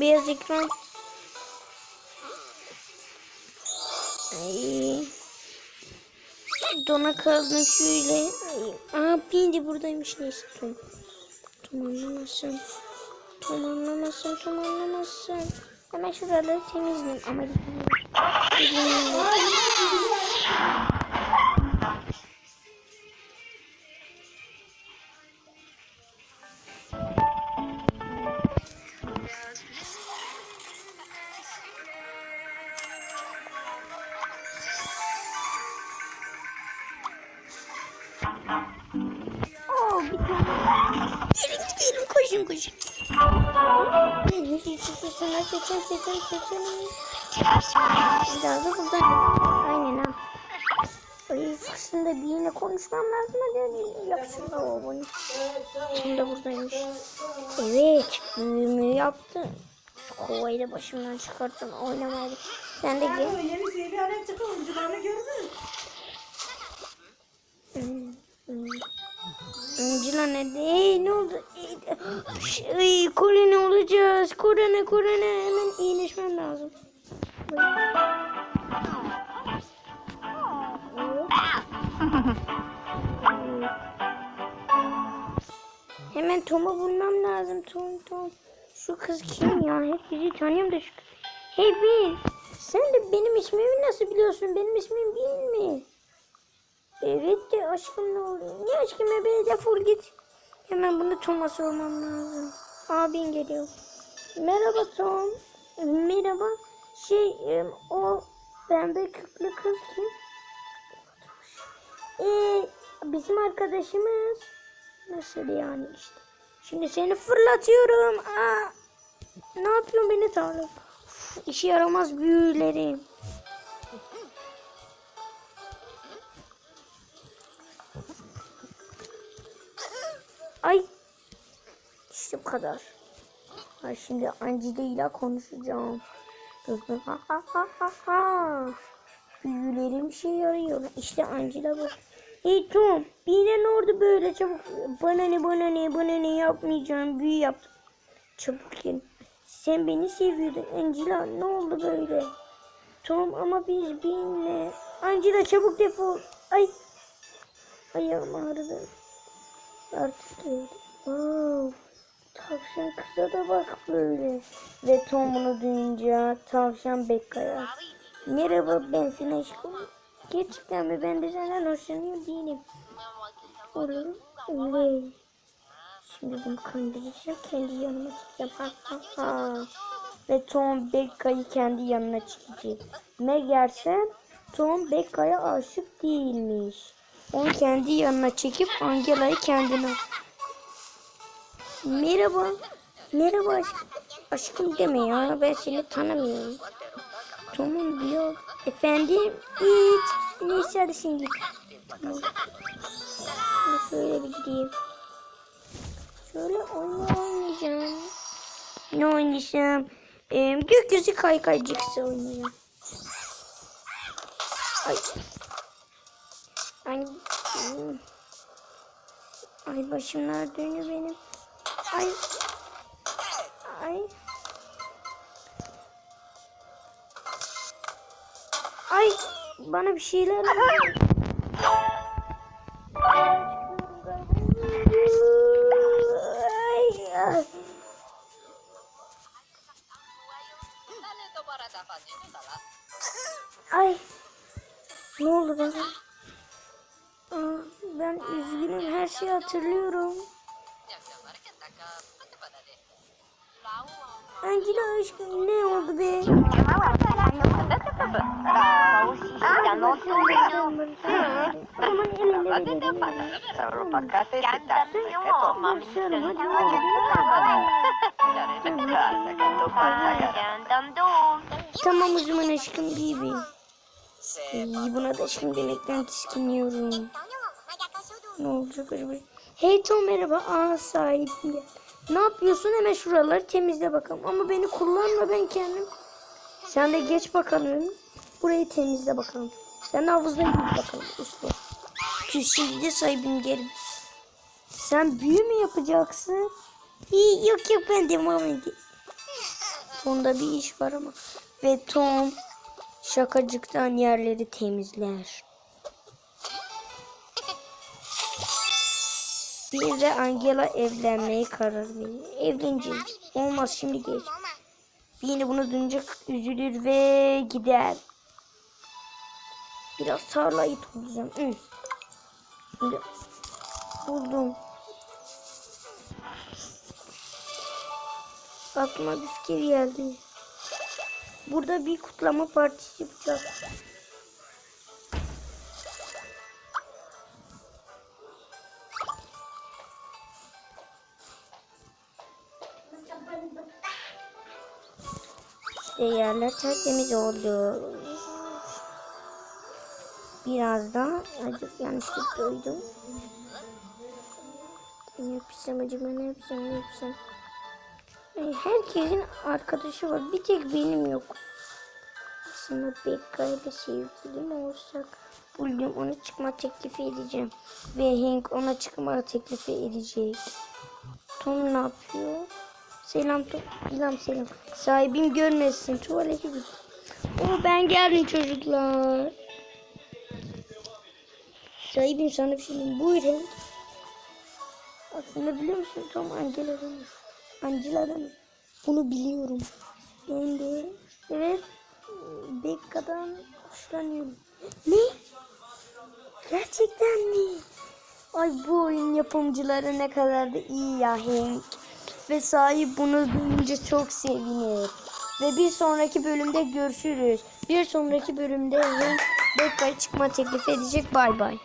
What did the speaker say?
beyaz ekran. Ay. Dona kaldım şöyle. Ay. Aa Bindi buradaymış neyse. Tom. Tom anlamasın. Tom anlamasın. Tom anlamasın. Hemen şuraları temizleyeyim. Ama gideyim. Oo bir tane. Gelin gidelim koşun koşun. Sana seçen seçen seçen. Biraz da buradan. Aynen ha. Ay kısımda birine konuşmam lazım. Hadi yap şunu. Oo, bunu. Şimdi de buradaymış. Evet. Büyümü yaptım. Şu kovayı da başımdan çıkarttım. Oynamaydı. Sen de gel. Yeni seviyene çıkın oyuncularını gördün. Angela nerede? Hey, ne oldu? Ay, Kore ne olacağız? Kore ne? Hemen iyileşmem lazım. Hemen Tom'u bulmam lazım. Tom Tom. Şu kız kim ya? Hep bizi tanıyorum da şu kız. Hey Bill. Sen de benim ismimi nasıl biliyorsun? Benim ismim Bill? Evet de aşkım ne oluyor? Niye aşkım bebeğe defol git. Hemen bunu Tom'a sormam lazım. Abin geliyor. Merhaba Tom. Merhaba. Şey o pembe kıklı kız kim? Ee, bizim arkadaşımız. Nasıl yani işte. Şimdi seni fırlatıyorum. Aa, ne yapıyorsun beni? Uf, İşe yaramaz büyülerim. Kadar. Ay şimdi Angela ile konuşacağım. Ha ha ha ha ha. Büyülerim şey yarıyor. İşte Angela bu. Hey Tom, bir ne orada böyle çabuk. Bana ne bana ne bana ne yapmayacağım. Büyü yaptım. Çabuk gel. Sen beni seviyordun Angela. Ne oldu böyle? Tom ama biz benimle. Angela çabuk defol. Ay. Ayağım ağrıdı. Artık öyle. Wow. Tavşan kıza da bak böyle. Ve Tom bunu duyunca tavşan Bekka'ya. Merhaba ben seni aşkım. Gerçekten mi? Ben de senden hoşlanıyor değilim. Olur. Öyle. Şimdi bunu kandıracağım. Kendi yanıma çekeceğim. Ha ha ha. Ve Tom Bekka'yı kendi yanına çekecek. Meğerse Tom Bekka'ya aşık değilmiş. Onu kendi yanına çekip Angela'yı kendine. Merhaba. Merhaba aşkım. Aşkım deme ya. Ben seni tanımıyorum. Tamam biliyorum. Efendim? Hiç. Neyse hadi şimdi. Tamam. Şöyle bir gideyim. Şöyle oyun oynayacağım. Ne oynayacağım? Ee, gökyüzü kaykaycıksı oynayacağım. Ay. Ay. hmm. Ay başımlar dönüyor benim. Ay. Ay. Ay. Bana bir şeyler. Ay. Ne oldu bana? Aa, ben üzgünüm. Her şeyi hatırlıyorum. Angela aşkım ne oldu be? Tamam o zaman aşkım Bibi. İyi buna da şimdi demekten tiskiniyorum. Ne olacak acaba? Hey Tom merhaba. Aa sahibim gel. Ne yapıyorsun? Hemen şuraları temizle bakalım. Ama beni kullanma ben kendim. Sen de geç bakalım. Burayı temizle bakalım. Sen de havuzda git bakalım. Tüh şimdi de sahibim gelin. Sen büyü mü yapacaksın? İyi yok yok ben devam edeyim. Bunda bir iş var ama. Ve Tom şakacıktan yerleri temizler. Bir de Angela evlenmeye karar verir. Evleneceğiz. Olmaz şimdi geç. Yine bunu duyunca üzülür ve gider. Biraz tarlayı. Şimdi buldum. Aklıma bir geldi. Burada bir kutlama partisi yapacağız. İşte yerler tertemiz oldu. Biraz daha acık yanlışlıkla duydum. Ne yapsam acaba ne yapsam ne. Ay, Herkesin arkadaşı var. Bir tek benim yok. Aslında Becca ile sevgilim olsak. Buldum ona çıkma teklifi edeceğim. Ve Hank ona çıkma teklifi edecek. Tom ne yapıyor? Selam. Selam selam. Sahibim görmesin. Tuvalete git. Oo ben geldim çocuklar. Sahibim sana bir şey diyeyim. Buyur Hank. Aslında biliyor musun Tom Angela'dan. Angela'dan. Bunu biliyorum. Ben de evet Becca'dan hoşlanıyorum. Ne? Gerçekten mi? Ay bu oyun yapımcıları ne kadar da iyi ya Hank. Ve sahip bunu duyunca çok sevinir. Ve bir sonraki bölümde görüşürüz. Bir sonraki bölümde Hank Becca'ya çıkma teklif edecek. Bay bay.